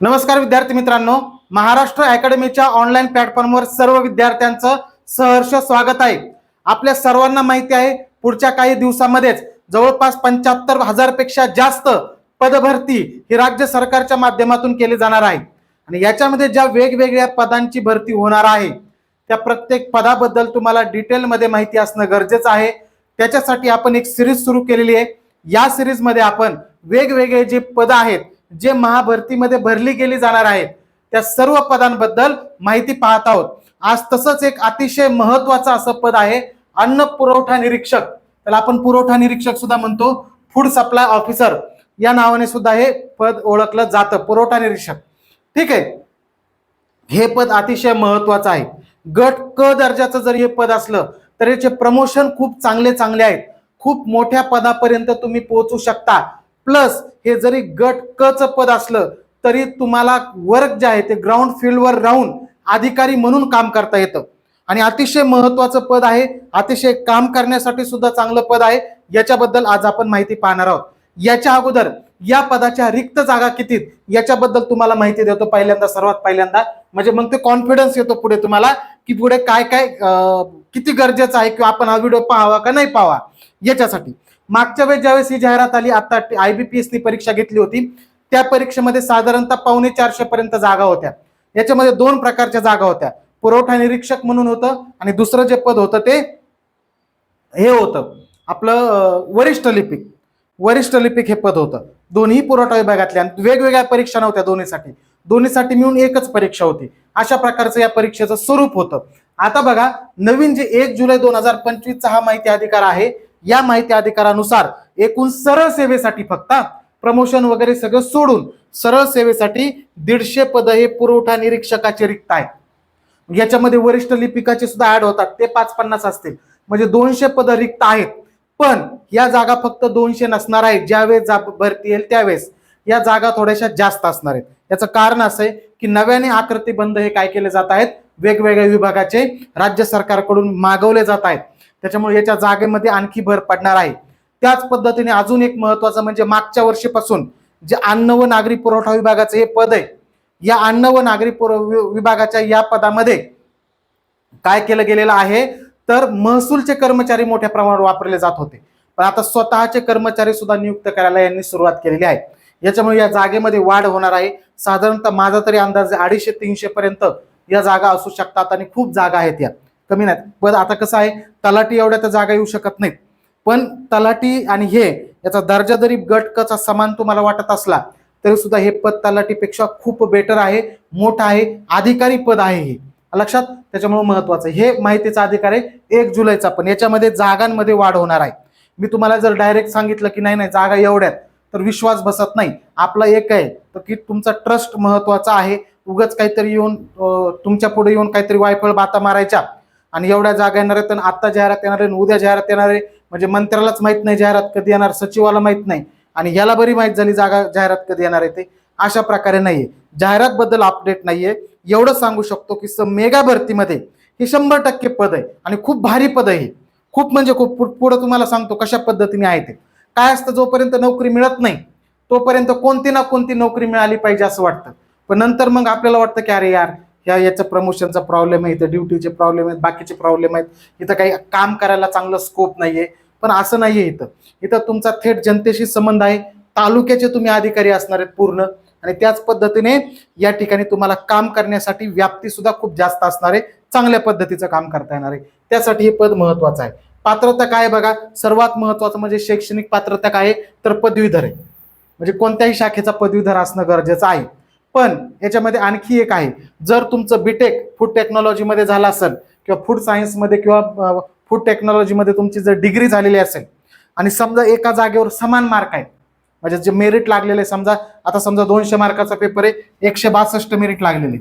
नमस्कार विद्यार्थी मित्रांनो महाराष्ट्र अकॅडमीच्या ऑनलाईन प्लॅटफॉर्मवर सर्व विद्यार्थ्यांचं सहर्ष स्वागत आहे. आपल्या सर्वांना माहिती आहे पुढच्या काही दिवसामध्येच जवळपास पंच्याहत्तर हजारपेक्षा जास्त पदभरती ही राज्य सरकारच्या माध्यमातून केली जाणार आहे. आणि याच्यामध्ये ज्या वेगवेगळ्या पदांची भरती होणार आहे त्या प्रत्येक पदाबद्दल तुम्हाला डिटेलमध्ये माहिती असणं गरजेचं आहे. त्याच्यासाठी आपण एक सिरीज सुरू केलेली आहे. या सिरीजमध्ये आपण वेगवेगळे जे पद आहेत जे महाभरतीमध्ये भरली गेली जाणार आहेत त्या सर्व पदांबद्दल माहिती पाहत आहोत. आज तसंच एक अतिशय महत्वाचं असं पद आहे अन्न पुरवठा निरीक्षक. त्याला आपण पुरवठा निरीक्षक सुद्धा म्हणतो फूड सप्लाय ऑफिसर या नावाने सुद्धा हे पद ओळखलं जातं पुरवठा निरीक्षक. ठीक आहे? हे पद अतिशय महत्वाचं आहे. गट क दर्जाचं जर हे पद असलं तर याचे प्रमोशन खूप चांगले चांगले आहेत. खूप मोठ्या पदापर्यंत तुम्ही पोहोचू शकता. प्लस हे जरी गट कच पद असलं तरी तुम्हाला वर्क जे आहे ते ग्राउंड फील्डवर राहून अधिकारी म्हणून काम करता येतं. आणि अतिशय महत्वाचं पद आहे अतिशय काम करण्यासाठी सुद्धा चांगलं पद आहे याच्याबद्दल आज आपण माहिती पाहणार आहोत. याच्या अगोदर या पदाच्या रिक्त जागा किती याच्याबद्दल तुम्हाला माहिती देतो पहिल्यांदा सर्वात पहिल्यांदा. म्हणजे मग ते कॉन्फिडन्स येतो पुढे तुम्हाला की पुढे काय काय किती गरजेचं आहे किंवा आपण हा व्हिडिओ पाहावा का नाही पाहावा याच्यासाठी. मागच्या वेळेस ज्यावेळेस ही जाहिरात आली आता आयबीपीएस नी परीक्षा घेतली होती त्या परीक्षेमध्ये साधारणतः पावणे चारशे पर्यंत जागा होत्या. याच्यामध्ये दोन प्रकारच्या जागा होत्या. पुरवठा निरीक्षक म्हणून होतं आणि दुसरं जे पद होतं ते हे होतं. आपलं वरिष्ठ लिपिक. वरिष्ठ लिपिक हे पद होतं. दोन्ही पुरवठा विभागातल्या आणि वेगवेगळ्या परीक्षा नव्हत्या दोन्हीसाठी. दोन्हीसाठी मिळून एकच परीक्षा होती. अशा प्रकारचं या परीक्षेचं स्वरूप होतं. आता बघा नवीन जे एक जुलै दोन हजार पंचवीसचा हा माहिती अधिकार आहे या माहिती अधिकारानुसार एकूण सरळ सेवेसाठी फक्त प्रमोशन वगैरे सगळं सोडून सरळ सेवेसाठी दीडशे पद हे पुरवठा निरीक्षकाचे रिक्त आहेत. याच्यामध्ये वरिष्ठ लिपिकाचे सुद्धा ऍड होतात. ते पाच पन्नास असतील. म्हणजे दोनशे पद रिक्त आहेत. पण या जागा फक्त दोनशे नसणार आहेत. ज्यावेळेस जा भरती येईल त्यावेळेस या जागा थोड्याशा जास्त असणार आहेत. याचं कारण असं आहे की नव्याने आकृती बंद हे काय केले जात आहेत? वेगवेगळ्या विभागाचे राज्य सरकारकडून मागवले जात आहेत. त्याच्यामुळे याच्या जागेमध्ये आणखी भर पडणार आहे. त्याच पद्धतीने अजून एक महत्वाचं म्हणजे मागच्या वर्षीपासून जे अन्न व नागरी पुरवठा विभागाचं हे पद आहे या अन्न व नागरी पुरव वि- विभागाच्या या पदामध्ये काय केलं गेलेलं आहे तर महसूलचे कर्मचारी मोठ्या प्रमाणावर वापरले जात होते. पण आता स्वतःचे कर्मचारी सुद्धा नियुक्त करायला यांनी सुरुवात केलेली आहे. याच्यामुळे या जागेमध्ये वाढ होणार आहे. साधारणतः माझा तरी अंदाज अडीचशे तीनशे पर्यंत या जागा असू शकतात आणि खूप जागा आहेत यात कमी नाहीत. पण आता कसं आहे तलाठी एवढ्या तर जागा येऊ शकत नाहीत. पण तलाठी आणि हे याचा दर्जा जरी गट कचा समान तुम्हाला वाटत असला तरी सुद्धा हे पद तलाठीपेक्षा खूप बेटर आहे मोठं आहे अधिकारी पद आहे हे. लक्षात? त्याच्यामुळे महत्वाचं आहे. हे माहितीचा अधिकार आहे एक जुलैचा पण. याच्यामध्ये जागांमध्ये वाढ होणार आहे. मी तुम्हाला जर डायरेक्ट सांगितलं की नाही नाही जागा एवढ्यात तर विश्वास बसत नाही. आपला एक आहे तर की तुमचा ट्रस्ट महत्त्वाचा आहे. उगच काहीतरी येऊन तुमच्यापुढे येऊन काहीतरी वायफळ बाता मारायच्या. आणि एवढ्या जागा येणार आहेत आत्ता जाहिरात येणार आहे आणि उद्या जाहिरात येणार आहे. म्हणजे मंत्र्यालाच माहीत नाही जाहिरात कधी येणार सचिवाला माहीत नाही. आणि याला बरी माहीत झाली जागा जाहिरात कधी येणार आहे ते. अशा प्रकारे नाहीये. जाहिरात बद्दल अपडेट नाहीये. एवढं सांगू शकतो की स- मेगा भरतीमध्ये हे शंभर टक्के पद आहे. आणि खूप भारी पद आहे खूप म्हणजे खूप पुढं तुम्हाला सांगतो कशा पद्धतीने आहे ते. काय असतं जोपर्यंत नोकरी मिळत नाही तोपर्यंत कोणती ना कोणती नोकरी मिळाली पाहिजे असं वाटतं. पण नंतर मग आपल्याला वाटतं की अरे यार ह्या याचं प्रमोशनचा प्रॉब्लेम आहे इथं ड्युटीचे प्रॉब्लेम आहेत बाकीचे प्रॉब्लेम आहेत. इथं काही काम करायला चांगलं स्कोप नाही आहे पण असं नाही आहे इथं. इथं तुमचा थेट जनतेशी संबंध आहे. तालुक्याचे तुम्ही अधिकारी असणार आहेत पूर्ण. आणि त्याच पद्धतीने या ठिकाणी तुम्हाला काम करण्यासाठी व्याप्ती सुद्धा खूप जास्त असणार आहे. चांगल्या पद्धतीचं काम करता येणार आहे. त्यासाठी हे पद महत्वाचं आहे. पात्रता काय बघा. सर्वात महत्वाचं म्हणजे शैक्षणिक पात्रता काय तर पदवीधर आहे. म्हणजे कोणत्याही शाखेचा पदवीधर असणं गरजेचं आहे. पण याच्यामध्ये आणखी एक आहे. जर तुमचं बीटेक फूड टेक्नॉलॉजीमध्ये झालं असेल किंवा फूड सायन्समध्ये किंवा फूड टेक्नॉलॉजीमध्ये तुमची जर डिग्री झालेली असेल आणि समजा एका जागेवर समान मार्क आहेत म्हणजे जे मेरिट लागलेले समजा आता समजा दोनशे मार्काचा पेपर आहे एकशे बासष्ट मेरिट लागलेले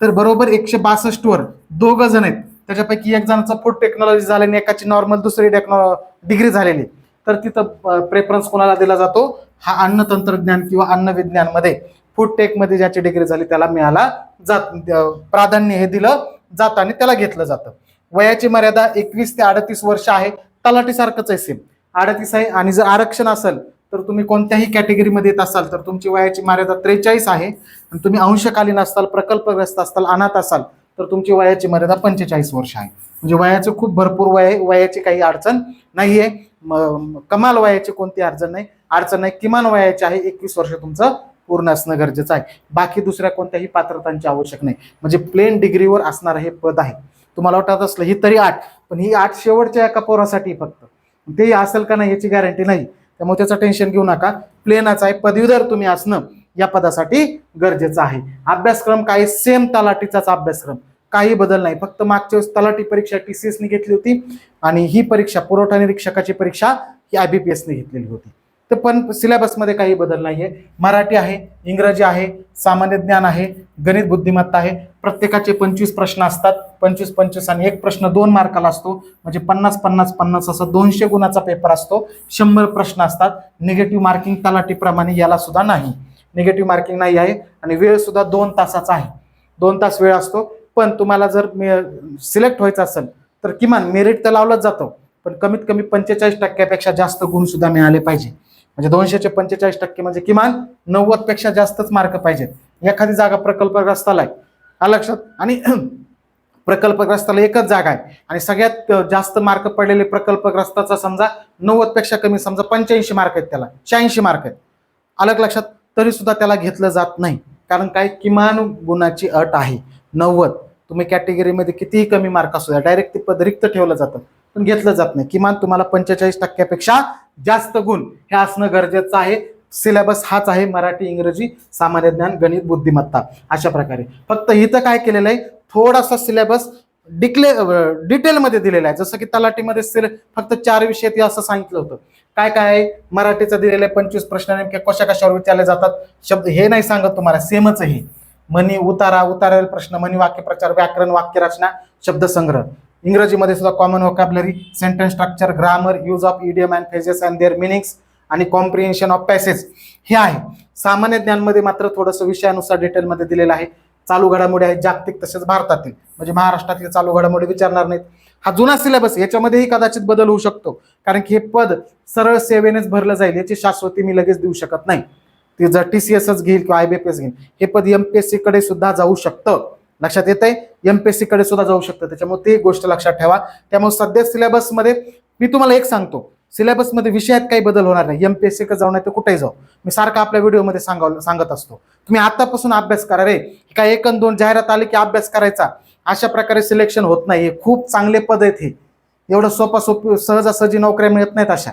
तर बरोबर एकशे बासष्टवर दोघं जण आहेत. त्याच्यापैकी एक जणांचा फूड टेक्नॉलॉजी झाली आणि एकाची नॉर्मल दुसरी टेक्नॉ डिग्री झालेली तर तिथं प्रेफरन्स कोणाला दिला जातो? हा अन्न तंत्रज्ञान किंवा अन्न विज्ञानमध्ये फूड टेकमध्ये ज्याची डिग्री झाली त्याला मिळाला जात प्राधान्य हे दिलं जातं आणि त्याला घेतलं जातं. वयाची मर्यादा एकवीस ते अडतीस वर्ष आहे. तलाटीसारखंच आहे सेम अडतीस आहे आणि जर आरक्षण असेल तर तुम्ही कोणत्याही कॅटेगरीमध्ये येत असाल तर तुमची वयाची मर्यादा त्रेचाळीस आहे. आणि तुम्ही अंशकालीन असाल प्रकल्पग्रस्त असाल अनाथ असाल तर तुमची वयाची मर्यादा पंचेचाळीस वर्ष आहे. म्हणजे वयाचं खूप भरपूर वय आहे वयाची काही अडचण नाही आहे कमाल वयाची कोणती अडचण नाही. अडचण नाही किमान वयाची आहे. एकवीस वर्ष तुमचं पूर्ण असणं गरजेचं आहे. बाकी दुसऱ्या कोणत्याही पात्रतांची आवश्यक नाही. म्हणजे प्लेन डिग्रीवर असणारं हे पद आहे. तुम्हाला वाटत असलं ही तरी आठ पण ही आठ शेवटच्या एका पोरासाठी फक्त. ते असेल का नाही याची गॅरंटी नाही. त्यामुळे त्याचं टेन्शन घेऊ नका. प्लेनच आहे पदवीधर तुम्ही असणं या पदासाठी गरजेचं आहे. अभ्यासक्रम काही सेम तलाठीचाच अभ्यासक्रम. काही बदल नाही. फक्त मागच्या वेळेस तलाठी परीक्षा टी सी एसने घेतली होती आणि ही परीक्षा पुरवठा निरीक्षकाची परीक्षा ही आय बी पी एसने घेतलेली होती. तर पण सिलेबसमध्ये काही बदल नाही आहे मराठी आहे इंग्रजी आहे सामान्य ज्ञान आहे गणित बुद्धिमत्ता आहे. प्रत्येकाचे पंचवीस प्रश्न असतात. पंचवीस पंचवीस आणि एक प्रश्न दोन मार्काला असतो. म्हणजे पन्नास पन्नास पन्नास असा दोनशे गुणाचा पेपर असतो. शंभर प्रश्न असतात. निगेटिव्ह मार्किंग तलाटीप्रमाणे याला सुद्धा नाही. निगेटिव्ह मार्किंग नाही आहे आणि वेळ सुद्धा दोन तासाचा आहे. दोन तास वेळ असतो. पण तुम्हाला जर सिलेक्ट व्हायचं असेल तर किमान मेरिट तर लावलंच जातं. पण कमीत कमी पंचेचाळीस टक्क्यापेक्षा जास्त गुण सुद्धा मिळाले पाहिजे. म्हणजे दोनशेचे पंचेचाळीस टक्के म्हणजे किमान नव्वदपेक्षा जास्तच मार्क पाहिजेत. एखादी जागा प्रकल्पग्रस्ताला आहे. आलं लक्षात आणि प्रकल्पग्रस्ताला एकच जागा आहे. आणि सगळ्यात जास्त मार्क पडलेले प्रकल्पग्रस्ताचा समजा नव्वदपेक्षा कमी समजा पंच्याऐंशी मार्क आहेत त्याला. शहाऐंशी मार्क आहेत. अलग लक्षात तरी सुद्धा त्याला घेतलं जात नाही. कारण काय? किमान गुणाची अट आहे. नव्वद. तुम्ही कॅटेगरीमध्ये कितीही कमी मार्क असू द्या डायरेक्ट ते पद रिक्त ठेवलं जातं. पण घेतलं जात नाही. किमान तुम्हाला पंचेचाळीस टक्क्यापेक्षा जास्त गुण हे असणं गरजेचं आहे. सिलेबस हाच आहे मराठी इंग्रजी सामान्य ज्ञान गणित बुद्धिमत्ता अशा प्रकारे. फक्त इथं काय केलेलं आहे? थोडासा सिलेबस डिक्ले डिटेलमध्ये दिलेला आहे. जसं की तलाटीमध्ये सिले फक्त चार विषय ते असं सांगितलं होतं. काय काय आहे? मराठीचं दिलेलं आहे पंचवीस प्रश्न नेमक्या कशा कशावर विचारले जातात? शब्द हे नाही सांगत तुम्हाला सेमच आहे. मनी उतारा उतारेल प्रश्न मनी वाक्यप्रचार व्याकरण वाक्यरचना शब्दसंग्रह इंग्रजीमध्ये सुद्धा common vocabulary sentence structure grammar use of idiom and phrases and their meanings आणि कॉम्प्रिहेन्शन ऑफ पॅसेज हे आहे. सामान्य ज्ञानमध्ये मात्र थोडंसं विषयानुसार डिटेलमध्ये दिलेलं आहे. चालू घडामोडी आहेत जागतिक तसेच भारतातील. म्हणजे महाराष्ट्रातील चालू घडामोडी विचारणार नाहीत. हा जुना सिलेबस याच्यामध्येही कदाचित बदल होऊ शकतो. कारण की हे पद सरळ सेवेनेच भरलं जाईल याची शाश्वती मी लगेच देऊ शकत नाही. ते जर टी सी एसच घेईल किंवा आय बी पी एस घेईल हे पद एम पी एस सीकडे सुद्धा जाऊ शकतं. लक्षात येत आहे एम पी एसकडे सुद्धा जाऊ शकतं. त्याच्यामुळे ती गोष्ट लक्षात ठेवा. त्यामुळे सध्या सिलेबसमध्ये मी तुम्हाला एक सांगतो. सिलेबसमध्ये विषयात काही बदल होणार नाही. एम पी एस सी जाऊ नाही तर कुठेही जाऊ. मी सारखा आपल्या व्हिडिओमध्ये सांगा सांगत असतो. तुम्ही आतापासून अभ्यास करा रे. काय एक दोन जाहिरात आली की अभ्यास करायचा. अशा प्रकारे सिलेक्शन होत नाही हे खूप चांगले पद आहेत हे. एवढं सोपा सोपी सहजासहजी नोकऱ्या मिळत नाहीत अशा.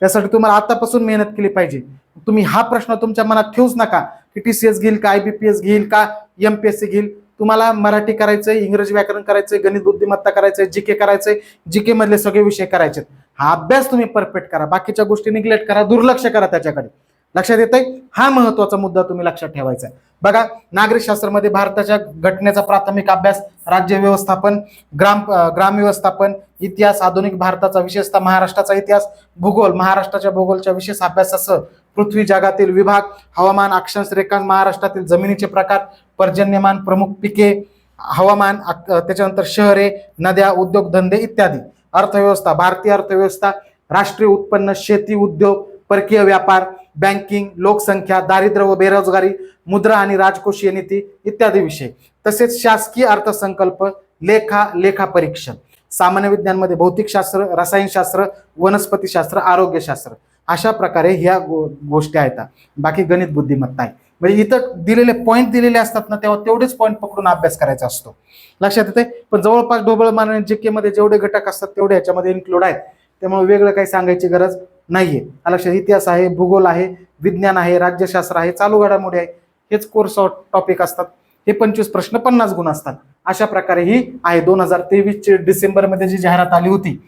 त्यासाठी तुम्हाला आतापासून मेहनत केली पाहिजे. तुम्ही हा प्रश्न तुमच्या मनात ठेवूच नका. की टी सी एस घेईल का आय बी पी एस घेईल का एम पी एस सी घेईल. तुम्हाला मराठी करायचंय इंग्रजी व्याकरण करायचंय गणित बुद्धिमत्ता करायचंय जी के करायचंय जी के मधले सगळे विषय करायचे हा अभ्यास तुम्ही परफेक्ट करा. बाकीच्या गोष्टी निग्लेक्ट करा दुर्लक्ष करा त्याच्याकडे. लक्षात येत हा महत्त्वाचा मुद्दा तुम्ही लक्षात ठेवायचा आहे. बघा नागरिक शास्त्रामध्ये भारताच्या घटनेचा प्राथमिक अभ्यास राज्य व्यवस्थापन ग्राम ग्राम व्यवस्थापन इतिहास आधुनिक भारताचा विशेषतः महाराष्ट्राचा इतिहास भूगोल महाराष्ट्राच्या भूगोलच्या विशेष अभ्यासासह पृथ्वी जगातील विभाग हवामान अक्षांश रेखांश महाराष्ट्रातील जमिनीचे प्रकार पर्जन्यमान प्रमुख पिके हवामान त्याच्यानंतर शहरे नद्या उद्योगधंदे इत्यादी. अर्थव्यवस्था भारतीय अर्थव्यवस्था राष्ट्रीय उत्पन्न शेती उद्योग परकीय व्यापार बँकिंग लोकसंख्या दारिद्र्य व बेरोजगारी मुद्रा आणि राजकोषीय नीती इत्यादी विषय. तसेच शासकीय अर्थसंकल्प लेखा लेखा परीक्षण. सामान्य विज्ञानमध्ये भौतिकशास्त्र रसायनशास्त्र वनस्पतीशास्त्र आरोग्यशास्त्र. अशा प्रकारे ह्या गो- गोष्टी आहेत. बाकी गणित बुद्धिमत्ता आहे. म्हणजे इथं दिलेले पॉईंट दिलेले असतात ना तेव्हा तेवढेच पॉईंट पकडून अभ्यास करायचा असतो. लक्षात येते पण जवळपास ढोबळ मान जे के मध्ये जेवढे घटक असतात तेवढे याच्यामध्ये इन्क्लूड आहेत. त्यामुळे वेगळं काही सांगायची गरज नाहीये. लक्षात इतिहास आहे भूगोल आहे विज्ञान आहे राज्यशास्त्र आहे चालू घडामोडी आहे. हेच कोर्स टॉपिक असतात. हे पंचवीस प्रश्न पन्नास गुण असतात. अशा प्रकारे ही आहे दोन हजार तेवीसची डिसेंबरमध्ये जी जाहिरात आली होती.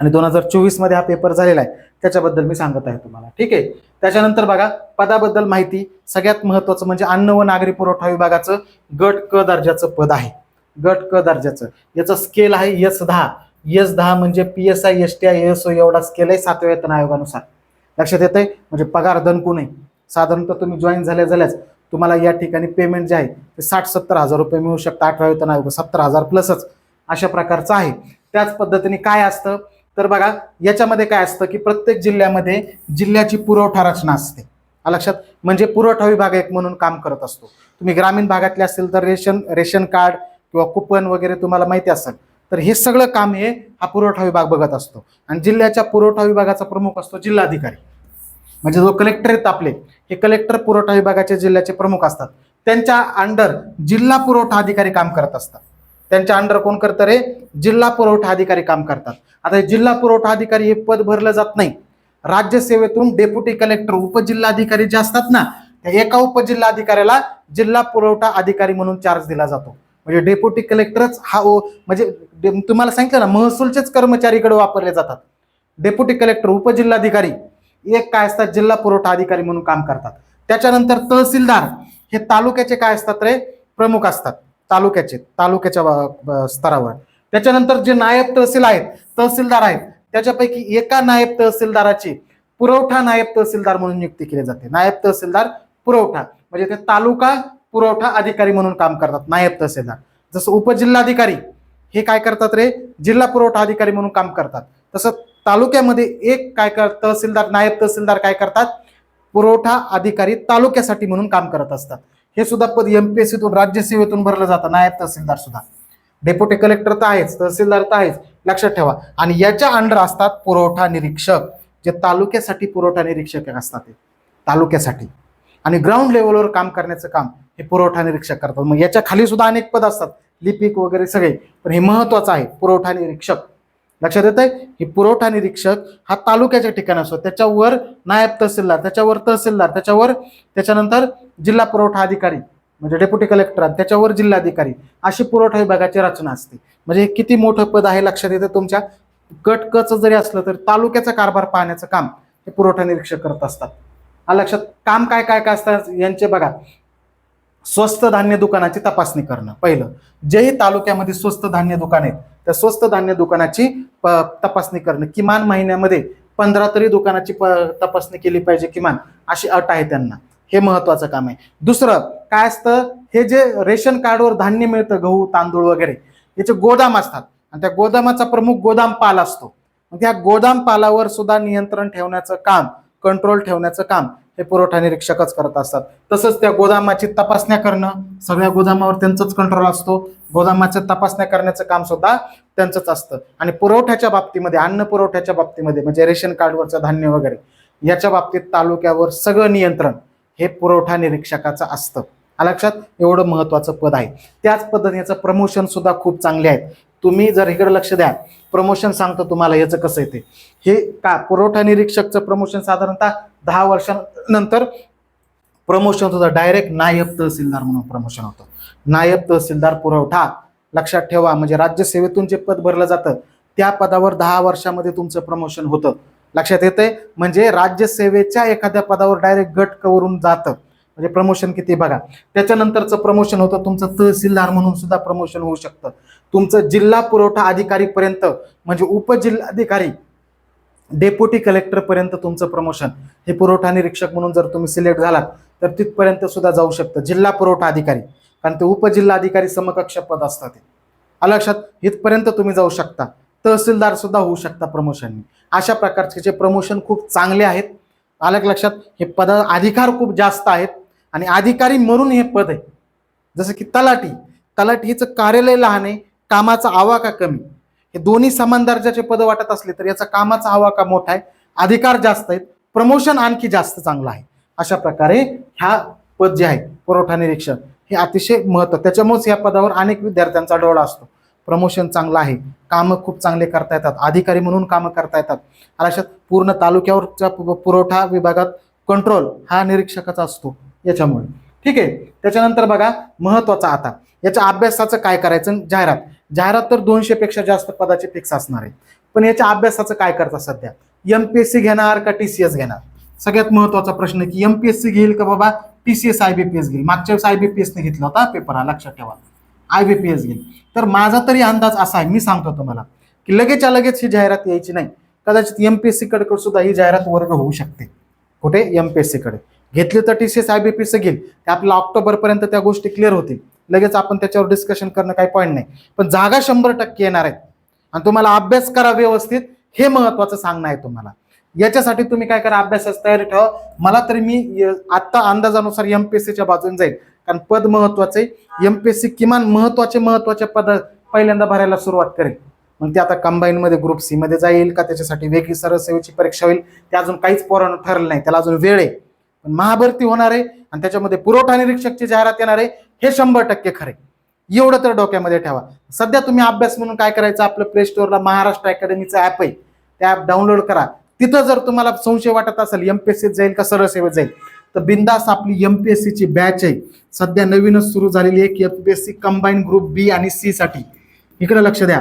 आणि दोन हजार चोवीसमध्ये हा पेपर झालेला आहे. त्याच्याबद्दल मी सांगत आहे तुम्हाला. ठीक आहे? त्याच्यानंतर बघा पदाबद्दल माहिती सगळ्यात महत्वाचं म्हणजे अन्न व नागरी पुरवठा विभागाचं गट क दर्जाचं पद आहे. गट क दर्जाचं. याचं स्केल आहे यस दहा. यस दहा म्हणजे P S I S T I S O एवढा स्केल आहे सातव्या वेतन आयोगानुसार. लक्षात येत आहे म्हणजे पगार दणकू नाही साधारणतः तुम्ही जॉईन झाल्या झाल्याच तुम्हाला या ठिकाणी पेमेंट जे आहे ते साठ सत्तर हजार रुपये मिळू शकतं. आठव्या वेतन आयोग सत्तर हजार प्लसच अशा प्रकारचं आहे. त्याच पद्धतीने काय असतं? तर बघा याच्यामध्ये काय असतं की प्रत्येक जिल्ह्यामध्ये जिल्ह्याची पुरवठा रचना असते. लक्षात? म्हणजे पुरवठा विभाग एक म्हणून काम करत असतो. तुम्ही ग्रामीण भागातले असेल तर रेशन रेशन कार्ड किंवा कुपन वगैरे तुम्हाला माहिती असेल. तर हे सगळं काम हे हा पुरवठा विभाग बघत असतो. आणि जिल्ह्याच्या पुरवठा विभागाचा प्रमुख असतो जिल्हाधिकारी. म्हणजे जो कलेक्टर आहेत आपले हे कलेक्टर पुरवठा विभागाचे जिल्ह्याचे प्रमुख असतात. त्यांच्या अंडर जिल्हा पुरवठा अधिकारी काम करत असतात. त्यांच्या अंडर कोण करतं रे? जिल्हा पुरवठा अधिकारी काम करतात. आता हे जिल्हा पुरवठा अधिकारी हे पद भरलं जात नाही. राज्यसेवेतून डेप्युटी कलेक्टर उपजिल्हाधिकारी जे असतात ना त्या एका उपजिल्हाधिकाऱ्याला जिल्हा पुरवठा अधिकारी म्हणून चार्ज दिला जातो. म्हणजे डेप्युटी कलेक्टरच हा ओ म्हणजे डे- तुम्हाला सांगितलं ना महसूलचेच कर्मचारीकडे वापरले जातात. डेप्युटी कलेक्टर उपजिल्हाधिकारी एक काय असतात? जिल्हा पुरवठा अधिकारी म्हणून काम करतात. त्याच्यानंतर तहसीलदार हे तालुक्याचे काय असतात रे? प्रमुख असतात. तालुक्याचे तालुक्याच्या स्तरावर. त्याच्यानंतर जे नायब तहसील आहेत तहसीलदार आहेत त्याच्यापैकी एका नायब तहसीलदाराची पुरवठा नायब तहसीलदार म्हणून नियुक्ती केली जाते. नायब तहसीलदार पुरवठा म्हणजे ते तालुका पुरवठा अधिकारी म्हणून काम करतात नायब तहसीलदार. जसं उपजिल्हाधिकारी हे काय करतात रे? जिल्हा पुरवठा अधिकारी म्हणून काम करतात. तसं तालुक्यामध्ये एक काय कर तहसीलदार नायब तहसीलदार काय करतात? पुरवठा अधिकारी तालुक्यासाठी म्हणून काम करत असतात. हे सुद्धा पद एमपीएससीतून राज्यसेवेतून भरलं जातं नायब तहसीलदार सुद्धा. डेप्युटी कलेक्टर तर आहेच तहसीलदार तर आहेच लक्षात ठेवा. आणि याच्या अंडर असतात पुरवठा निरीक्षक जे तालुक्यासाठी पुरवठा निरीक्षक असतात ते तालुक्यासाठी. आणि ग्राउंड लेवलवर काम करण्याचं काम हे पुरवठा निरीक्षक करतात. मग याच्या खाली सुद्धा अनेक पद असतात लिपिक वगैरे सगळे पण हे महत्वाचं आहे पुरवठा निरीक्षक. लक्षात येत आहे हे पुरवठा निरीक्षक हा तालुक्याच्या ठिकाणी असतो. त्याच्यावर नायब तहसीलदार त्याच्यावर तहसीलदार त्याच्यावर त्याच्यानंतर जिल्हा पुरवठा अधिकारी म्हणजे डेप्युटी कलेक्टर त्याच्यावर जिल्हाधिकारी अशी पुरवठा विभागाची रचना असते. म्हणजे हे किती मोठं पद आहे लक्षात येतं तुमच्या? गट कच जरी असलं तरी तालुक्याचा कारभार पाहण्याचं काम हे पुरवठा निरीक्षक करत असतात. हा लक्षात काम काय काय काय असतात यांचे बघा. स्वस्त धान्य दुकानाची तपासणी करणं पहिलं. जेही तालुक्यामध्ये स्वस्त धान्य दुकान आहेत त्या स्वस्त धान्य दुकानाची प- तपासणी करणं. किमान महिन्यामध्ये पंधरा तरी दुकानाची प- तपासणी केली पाहिजे किमान. अशी अट आहे त्यांना. हे महत्वाचं काम आहे. दुसरं काय असतं? हे जे रेशन कार्डवर धान्य मिळतं गहू तांदूळ वगैरे याचे गोदाम असतात. आणि त्या गोदामाचा प्रमुख गोदाम पाल असतो. त्या गोदाम पालावर सुद्धा नियंत्रण ठेवण्याचं काम कंट्रोल ठेवण्याचं काम हे पुरवठा निरीक्षकच करत असतात. तसंच त्या गोदामाची तपासण्या करणं सगळ्या गोदामावर त्यांचाच कंट्रोल असतो. गोदामाच्या तपासण्या करण्याचं काम सुद्धा त्यांचंच असतं. आणि पुरवठ्याच्या बाबतीमध्ये अन्न पुरवठ्याच्या बाबतीमध्ये म्हणजे रेशन कार्डवरचं धान्य वगैरे याच्या बाबतीत तालुक्यावर सगळं नियंत्रण हे पुरवठा निरीक्षकाचं असतं. लक्षात? एवढं महत्वाचं पद आहे. त्याच पद्धतीचं प्रमोशन सुद्धा खूप चांगले आहेत. तुम्ही जर इकडे लक्ष द्या प्रमोशन सांगतो तुम्हाला याचं कसं येते हे का पुरवठा निरीक्षकचं प्रमोशन साधारणतः दहा वर्षानंतर प्रमोशन होतं. डायरेक्ट नायब तहसीलदार म्हणून प्रमोशन होतं. नायब तहसीलदार पुरवठा लक्षात ठेवा. म्हणजे राज्यसेवेतून जे पद भरलं जातं त्या पदावर दहा वर्षामध्ये तुमचं प्रमोशन होतं. लक्षात येतंय? म्हणजे राज्यसेवेच्या एखाद्या पदावर डायरेक्ट गट कवरून जातं. म्हणजे प्रमोशन किती बघा. त्याच्यानंतरचं प्रमोशन होतं. तुमचं तहसीलदार म्हणून सुद्धा प्रमोशन होऊ शकतं. तुमचं जिल्हा पुरवठा अधिकारी पर्यंत म्हणजे उपजिल्हाधिकारी डेप्युटी कलेक्टर पर्यंत तुमचं प्रमोशन हे पुरवठा निरीक्षक म्हणून जर तुम्ही सिलेक्ट झालात तर तिथपर्यंत सुद्धा जाऊ शकतं. जिल्हा पुरवठा अधिकारी. कारण ते उपजिल्हाधिकारी समकक्ष पद असतात ते. अलक्षात लक्षात? इथपर्यंत तुम्ही जाऊ शकता. तहसीलदार सुद्धा होऊ शकता प्रमोशननी अशा प्रकारचे जे प्रमोशन खूप चांगले आहेत आलं लक्षात? हे पद अधिकार खूप जास्त आहेत आणि अधिकारी म्हणून हे पद आहे. जसं की तलाठी. तलाठी हिचं कार्यालय लहान आहे कामाचा आवाका कमी. हे दोन्ही समान दर्जाचे पद वाटत असले तर याचा कामाचा आवाका मोठा आहे. अधिकार जास्त आहेत. प्रमोशन आणखी जास्त चांगलं आहे. अशा प्रकारे ह्या पद जे आहे पुरवठा निरीक्षक हे अतिशय महत्त्व त्याच्यामुळेच या पदावर अनेक विद्यार्थ्यांचा डोळा असतो. प्रमोशन चांगलं आहे. कामं खूप चांगले करता येतात. अधिकारी म्हणून कामं करता येतात. अशात पूर्ण तालुक्यावरच्या पुरवठा विभागात कंट्रोल हा निरीक्षकाचा असतो. याच्यामुळे. ठीक आहे? त्याच्यानंतर बघा महत्त्वाचा आता. याच्या अभ्यासाचं काय करायचं? जाहिरात. जाहिरात तर दोनशे पेक्षा जास्त पदाचे फिक्स असणार आहे पण याच्या अभ्यासाचं काय करता सध्या? एमपीएससी घेणार का टीसीएस घेणार? सगळ्यात महत्त्वाचा प्रश्न की एमपीएससी घेईल का बाबा? टीसीएस आयबीपीएस घेईल. मागच्या वेळेस आयबीपीएस ने घेतला होता पेपर हा लक्षात ठेवा. आयबीपीएस घेईल. तर माझा तरी अंदाज असा आहे मी सांगतो तुम्हाला की लगेचच्या लगेच ही जाहिरात यायची नाही. कदाचित एमपीएससी कडे सुद्धा ही जाहिरात वर्ग होऊ शकते. कुठे? एमपीएससी कडे. घेतली तर टीसीएस आयबीपीएस घेईल. ते आपल्याला ऑक्टोबरपर्यंत त्या गोष्टी क्लिअर होतील. लगेच आपण त्याच्यावर डिस्कशन करणं काही पॉईंट नाही. पण जागा शंभर टक्के येणार आहेत. आणि तुम्हाला अभ्यास करा व्यवस्थित हे महत्वाचं सांगणं आहे तुम्हाला. याच्यासाठी तुम्ही काय करा अभ्यासास तयारी ठेवा. मला तरी मी य- आत्ता अंदाजानुसार एम पी ए सीच्या बाजूने जाईल. कारण पद महत्वाचं आहे. सी किमान महत्त्वाचे महत्त्वाचे पद पहिल्यांदा भरायला सुरुवात करेल. मग ते आता कंबाईनमध्ये मध्ये ग्रुप सी मध्ये जाईल का त्याच्यासाठी वेगळी सरसेवेची परीक्षा होईल. ते अजून काहीच पोरानं ठरलं नाही. त्याला अजून वेळ आहे. पण महाभरती होणार आहे आणि त्याच्यामध्ये पुरवठा निरीक्षकची जाहिरात येणार आहे हे शंभर टक्के खरे एवढं तर डोक्यामध्ये ठेवा. सध्या तुम्ही अभ्यास म्हणून काय करायचं आपलं प्ले स्टोअरला महाराष्ट्र अकॅडमीचं ॲप आहे. ते ॲप डाउनलोड करा. तिथं जर तुम्हाला संशय वाटत असेल एमपीएससीत जाईल का सरळ सेवेत जाईल तर बिंदास आपली एमपीएससीची बॅच आहे. सध्या नवीनच सुरू झालेली एक एमपीएससी कंबाईन ग्रुप बी आणि सी साठी. इकडे लक्ष द्या.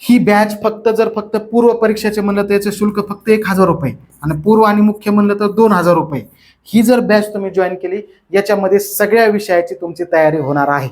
ही बॅच फक्त जर फक्त पूर्व परीक्षेचे म्हणलं तर याचे शुल्क फक्त एक हजार रुपये आणि पूर्व आणि मुख्य म्हणलं तर दोन हजार रुपये. ही जर बॅच तुम्ही जॉईन केली याच्यामध्ये सगळ्या विषयाची तुमची तयारी होणार आहे.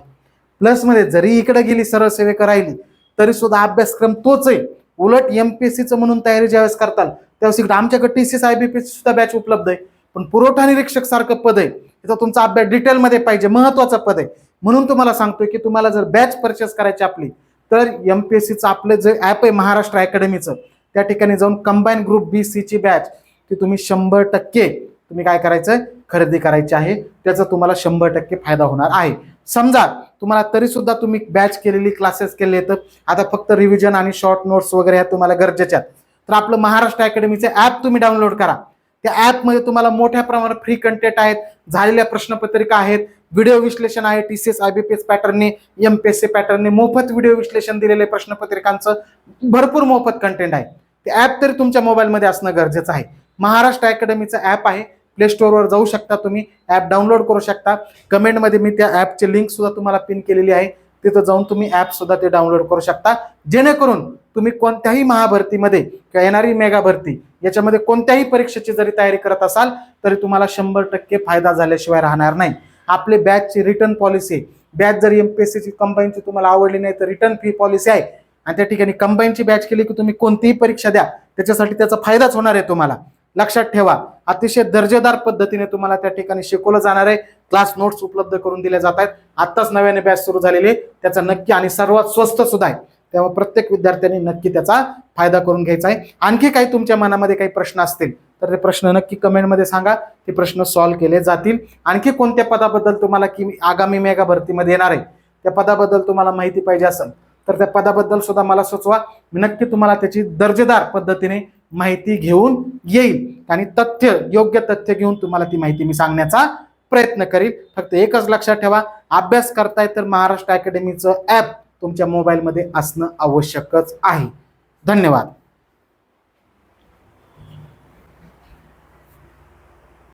प्लसमध्ये जरी इकडे गेली सरळ सेवेकर राहिली तरी सुद्धा अभ्यासक्रम तोच आहे. उलट यम पी एस सीचं म्हणून तयारी ज्यावेळेस करताल त्यावेळेस इकडे आमच्याकडे T C S I B P सुद्धा बॅच उपलब्ध आहे. पण पुरवठा निरीक्षक सारखं पद आहे. त्याचा तुमचा अभ्यास डिटेलमध्ये पाहिजे महत्वाचं पद आहे. म्हणून तुम्हाला सांगतोय की तुम्हाला जर बॅच परचेस करायची आपली तर एम पी एस सीचं आपलं जे ॲप आहे महाराष्ट्र अकॅडमीचं त्या ठिकाणी जाऊन कंबाईन ग्रुप बी सीची बॅच ती तुम्ही शंभर टक्के तुम्ही काय करायचं खरेदी करायची आहे. त्याचा तुम्हाला शंभर टक्के फायदा होणार आहे. समजा तुम्हाला तरी सुद्धा तुम्ही बॅच केलेली क्लासेस केले तर आता फक्त रिव्हिजन आणि शॉर्ट नोट्स वगैरे ह्या तुम्हाला गरजेच्या आहेत. तर आपलं महाराष्ट्र अकॅडमीचे ॲप तुम्ही डाउनलोड करा. त्या ॲपमध्ये तुम्हाला मोठ्या प्रमाणात फ्री कंटेंट आहेत. झालेल्या प्रश्नपत्रिका आहेत. व्हिडिओ विश्लेषण आहे. T C S I B P S पॅटर्नने M P S C पॅटर्नने मोफत व्हिडिओ विश्लेषण दिलेले प्रश्नपत्रिकांचं भरपूर मोफत कंटेंट आहे. ते ॲप तरी तुमच्या मोबाईलमध्ये असणं गरजेचं आहे. महाराष्ट्र अकॅडमीचं ॲप आहे. प्ले स्टोअरवर जाऊ शकता तुम्ही. ॲप डाउनलोड करू शकता. कमेंटमध्ये मी त्या ॲपची लिंकसुद्धा तुम्हाला पिन केलेली आहे. तिथं जाऊन तुम्ही ॲपसुद्धा ते डाउनलोड करू शकता. जेणेकरून तुम्ही कोणत्याही महाभरतीमध्ये किंवा येणारी मेगा भरती याच्यामध्ये कोणत्याही परीक्षेची जरी तयारी करत असाल तरी तुम्हाला शंभर टक्के फायदा झाल्याशिवाय राहणार नाही. आपले बॅचची रिटर्न पॉलिसी बॅच जर एमपीएससीची कंबाईनची तुम्हाला आवडली नाही तर रिटर्न फी पॉलिसी आहे. आणि त्या ठिकाणी कंबाईनची बॅच केली की तुम्ही कोणतीही परीक्षा द्या त्याच्यासाठी त्याचा फायदाच होणार आहे तुम्हाला. लक्षात ठेवा अतिशय दर्जेदार पद्धतीने तुम्हाला त्या ठिकाणी शिकवलं जाणार आहे. क्लास नोट्स उपलब्ध करून दिल्या जात आहेत. आत्ताच नव्याने बॅच सुरू झालेली आहे. त्याचा नक्की आणि सर्वात स्वस्त सुद्धा आहे. तेव्हा प्रत्येक विद्यार्थ्यांनी नक्की त्याचा फायदा करून घ्यायचा आहे. आणखी काही तुमच्या मनामध्ये काही प्रश्न असतील तर ते प्रश्न नक्की कमेंटमध्ये सांगा. ते प्रश्न सॉल्व्ह केले जातील. आणखी कोणत्या पदाबद्दल तुम्हाला की आगामी मेगा भरतीमध्ये येणार आहे त्या पदाबद्दल तुम्हाला माहिती पाहिजे असेल तर त्या पदाबद्दल सुद्धा मला सुचवा. मी नक्की तुम्हाला त्याची दर्जेदार पद्धतीने माहिती घेऊन येईल. आणि तथ्य योग्य तथ्य घेऊन तुम्हाला ती माहिती मी सांगण्याचा प्रयत्न करील. फक्त एकच लक्षात ठेवा अभ्यास करताय तर महाराष्ट्र अकॅडमीचं ॲप तुमच्या मोबाईलमध्ये असणं आवश्यकच आहे. धन्यवाद.